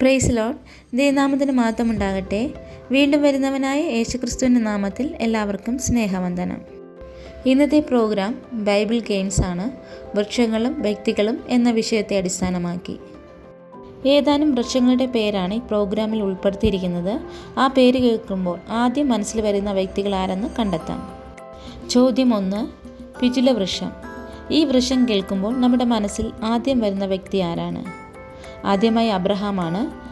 Price load ദൈവനാമത്തിന് മാറ്റമുണ്ടാകട്ടെ വീണ്ടും വരുന്നവനായ യേശുക്രിസ്തുവിന്റെ നാമത്തിൽ എല്ലാവർക്കും സ്നേഹവന്ദനം. ഇന്നത്തെ പ്രോഗ്രാം ബൈബിൾ ഗെയിംസ് ആണ്. വൃക്ഷങ്ങളും വ്യക്തികളും എന്ന വിഷയത്തെ അടിസ്ഥാനമാക്കി. ഏതാനും വൃക്ഷങ്ങളുടെ പേരാണ് ഈ പ്രോഗ്രാമിൽ ഉൾപ്പെടുത്തിയിരിക്കുന്നത്. ആ പേര് കേൾക്കുമ്പോൾ ആദ്യം മനസ്സിൽ വരുന്ന വ്യക്തികൾ ആരെന്ന് കണ്ടെത്താം. ചോദ്യം ഒന്ന് പിജുല വൃക്ഷം. ഈ വൃക്ഷം കേൾക്കുമ്പോൾ നമ്മുടെ മനസ്സിൽ ആദ്യം വരുന്ന വ്യക്തി ആരാണ്? ആദ്യമായി അബ്രഹാമാണ്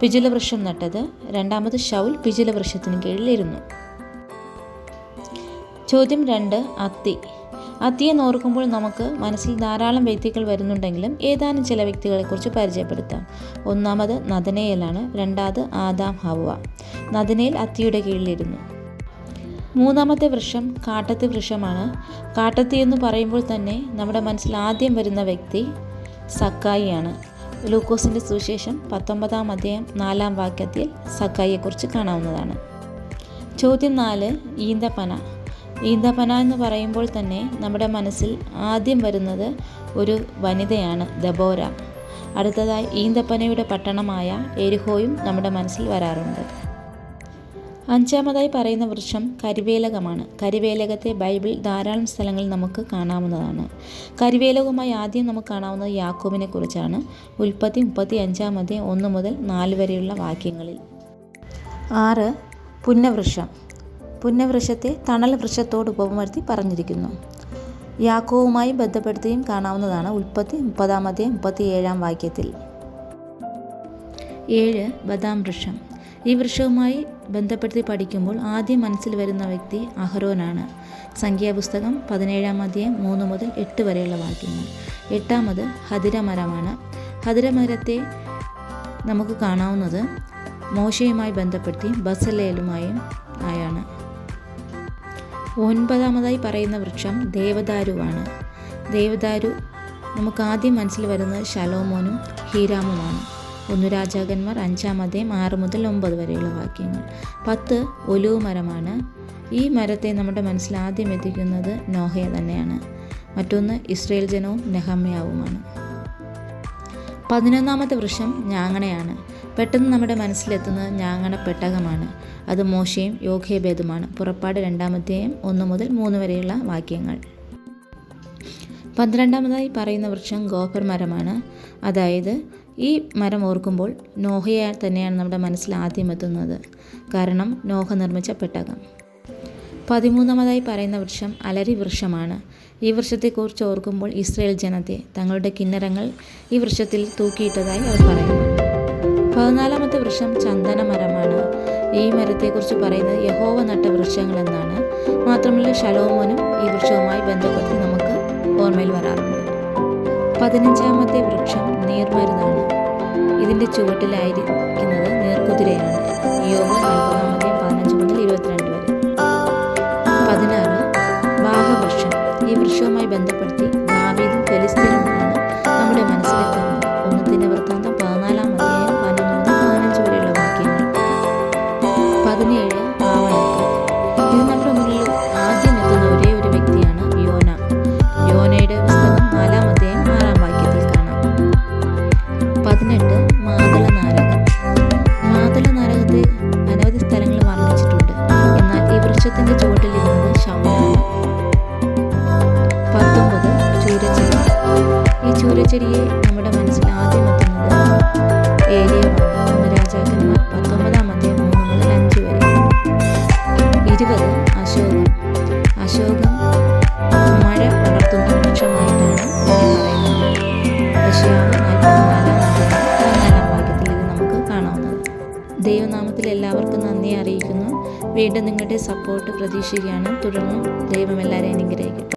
പിജുലവൃക്ഷം നട്ടത്. രണ്ടാമത് ഷൗൽ പിജുലവൃക്ഷത്തിന് കീഴിലിരുന്നു. ചോദ്യം രണ്ട് അത്തി. അത്തിയെ നോർക്കുമ്പോൾ നമുക്ക് മനസ്സിൽ ധാരാളം വ്യക്തികൾ വരുന്നുണ്ടെങ്കിലും ഏതാനും ചില വ്യക്തികളെക്കുറിച്ച് പരിചയപ്പെടുത്താം. ഒന്നാമത് നദനയിലാണ് രണ്ടാമത് ആദാം ഹവ നദനയിൽ അത്തിയുടെ കീഴിലിരുന്നു. മൂന്നാമത്തെ വൃക്ഷം കാട്ടത്തി വൃക്ഷമാണ്. കാട്ടത്തി എന്ന് പറയുമ്പോൾ തന്നെ നമ്മുടെ മനസ്സിൽ ആദ്യം വരുന്ന വ്യക്തി സക്കായിയാണ്. ലൂക്കോസിന്റെ സുവിശേഷം പത്തൊമ്പതാം അധ്യായം നാലാം വാക്യത്തിൽ സക്കായിയെക്കുറിച്ച് കാണാവുന്നതാണ്. ചോദ്യം നാല് ഈന്തപ്പന. ഈന്തപ്പന എന്ന് പറയുമ്പോൾ തന്നെ നമ്മുടെ മനസ്സിൽ ആദ്യം വരുന്നത് ഒരു വനിതയാണ് ദബോര. അടുത്തതായി ഈന്തപ്പനയുടെ പട്ടണമായ എരിഹോയും നമ്മുടെ മനസ്സിൽ വരാറുണ്ട്. അഞ്ചാമതായി പറയുന്ന വൃക്ഷം കരിവേലകമാണ്. കരിവേലകത്തെ ബൈബിൾ ധാരാളം സ്ഥലങ്ങളിൽ നമുക്ക് കാണാവുന്നതാണ്. കരിവേലകവുമായി ആദ്യം നമുക്ക് കാണാവുന്നത് യാക്കോബിനെ കുറിച്ചാണ്. ഉൽപ്പത്തി മുപ്പത്തി അഞ്ചാം ഒന്ന് മുതൽ നാല് വരെയുള്ള വാക്യങ്ങളിൽ. ആറ് പുന്നവൃക്ഷം. പുന്നവൃക്ഷത്തെ തണൽ വൃക്ഷത്തോട് ഉപമർത്തി പറഞ്ഞിരിക്കുന്നു. യാക്കോവുമായി ബന്ധപ്പെടുത്തിയും കാണാവുന്നതാണ് ഉൽപ്പത്തി മുപ്പതാമത്തെ മുപ്പത്തി ഏഴാം വാക്യത്തിൽ. ഏഴ് ബദാം വൃക്ഷം. ഈ വൃക്ഷവുമായി ബന്ധപ്പെടുത്തി പഠിക്കുമ്പോൾ ആദ്യം മനസ്സിൽ വരുന്ന വ്യക്തി അഹരോനാണ്. സംഖ്യാപുസ്തകം പതിനേഴാം അധ്യായം മൂന്ന് മുതൽ എട്ട് വരെയുള്ള വാക്യങ്ങൾ. എട്ടാമത് ഹതിരമരമാണ്. ഹതിരമരത്തെ നമുക്ക് കാണാവുന്നത് മോശയുമായി ബന്ധപ്പെടുത്തി ബസലേലുമായും ആയാണ്. ഒൻപതാമതായി പറയുന്ന വൃക്ഷം ദേവദാരുവാണ്. ദേവദാരു നമുക്ക് ആദ്യം മനസ്സിൽ വരുന്നത് ശലോമോനും ഹീരാമുമാണ്. ഒന്ന് രാജാക്കന്മാർ അഞ്ചാം ആറ് മുതൽ ഒമ്പത് വരെയുള്ള വാക്യങ്ങൾ. പത്ത് ഒലുവ് മരമാണ്. ഈ മരത്തെ നമ്മുടെ മനസ്സിൽ ആദ്യം എത്തിക്കുന്നത് നോഹയ തന്നെയാണ്. മറ്റൊന്ന് ഇസ്രയേൽ ജനവും നെഹമ്യാവുമാണ്. പതിനൊന്നാമത്തെ വൃക്ഷം ഞാങ്ങണയാണ്. പെട്ടെന്ന് നമ്മുടെ മനസ്സിലെത്തുന്നത് ഞാങ്ങണ പെട്ടകമാണ്. അത് മോശയും യോഗ്യഭേദമാണ് പുറപ്പാട് രണ്ടാമത്തെയും ഒന്ന് മുതൽ മൂന്ന് വരെയുള്ള വാക്യങ്ങൾ. പന്ത്രണ്ടാമതായി പറയുന്ന വൃക്ഷം ഗോപർ മരമാണ്. അതായത് ഈ മരം ഓർക്കുമ്പോൾ നോഹയെ തന്നെയാണ് നമ്മുടെ മനസ്സിൽ ആദ്യം എത്തുന്നത്. കാരണം നോഹ നിർമ്മിച്ച പെട്ടകം. പതിമൂന്നാമതായി പറയുന്ന വൃക്ഷം അലരി വൃക്ഷമാണ്. ഈ വൃക്ഷത്തെക്കുറിച്ച് ഓർക്കുമ്പോൾ ഇസ്രയേൽ ജനത്തെ തങ്ങളുടെ കിന്നരങ്ങൾ ഈ വൃക്ഷത്തിൽ തൂക്കിയിട്ടതായി അവർ പറയുന്നു. പതിനാലാമത്തെ വൃക്ഷം ചന്ദന മരമാണ്. ഈ മരത്തെക്കുറിച്ച് പറയുന്നത് യഹോവ നട്ട വൃക്ഷങ്ങൾ എന്നാണ് മാത്രമല്ല ശലോമോനും ഈ വൃക്ഷവുമായി ബന്ധപ്പെടുത്തി നമുക്ക് ഓർമ്മയിൽ വരാറുണ്ട്. പതിനഞ്ചാമത്തെ വൃക്ഷം നീർമരുന്നാണ്. ഇതിന്റെ ചുവട്ടിലായിരിക്കുന്നത് നീർക്കുതിരയാണ്. യോഗ നാൽപ്പതാമത്തെ പതിനഞ്ച് മുതൽ ഇരുപത്തിരണ്ട് വരെ. പതിനാറ് വാഹവൃക്ഷം ഈ വൃക്ഷവുമായി ബന്ധപ്പെടുത്തി പതിനെട്ട് മാതള നാരകം മാതള നാരകത്തെ അനവധി സ്ഥലങ്ങളിൽ വർണിച്ചിട്ടുണ്ട്. എന്നാൽ ഈ വൃക്ഷത്തിന്റെ ചുവട്ടിലിരുന്നത് ശൗലാണ് പത്തൊമ്പത് ചൂരച്ചെടി. ഈ ചൂരച്ചെടിയെ നമ്മുടെ മനസ്സിൽ ദൈവനാമത്തിൽ എല്ലാവർക്കും നന്ദി അറിയിക്കുന്നു. വീണ്ടും നിങ്ങളുടെ സപ്പോർട്ട് പ്രതീക്ഷിക്കുകയാണ്. തുടർന്നും ദൈവം എല്ലാവരെയും അനുഗ്രഹിക്കട്ടെ.